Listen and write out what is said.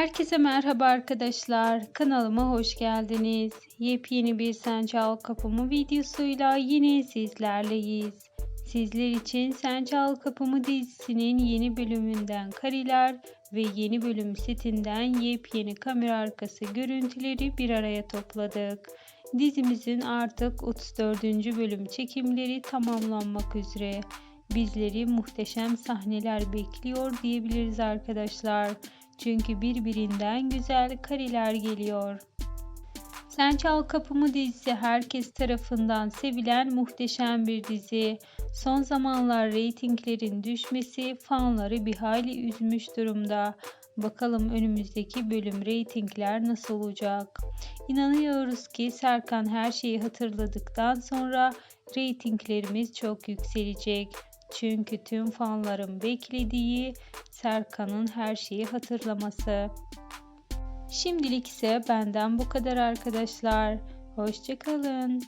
Herkese merhaba arkadaşlar. Kanalıma hoş geldiniz. Yepyeni bir Sen Çal Kapımı videosuyla yine sizlerleyiz. Sizler için Sen Çal Kapımı dizisinin yeni bölümünden kareler ve yeni bölüm setinden yepyeni kamera arkası görüntüleri bir araya topladık. Dizimizin artık 34. bölüm çekimleri tamamlanmak üzere. Bizleri muhteşem sahneler bekliyor diyebiliriz arkadaşlar. Çünkü birbirinden güzel kareler geliyor. Sen Çal Kapımı dizisi herkes tarafından sevilen muhteşem bir dizi. Son zamanlar reytinglerin düşmesi fanları bir hayli üzmüş durumda. Bakalım önümüzdeki bölüm reytingler nasıl olacak? İnanıyoruz ki Serkan her şeyi hatırladıktan sonra reytinglerimiz çok yükselecek. Çünkü tüm fanların beklediği Serkan'ın her şeyi hatırlaması. Şimdilik ise benden bu kadar arkadaşlar. Hoşçakalın.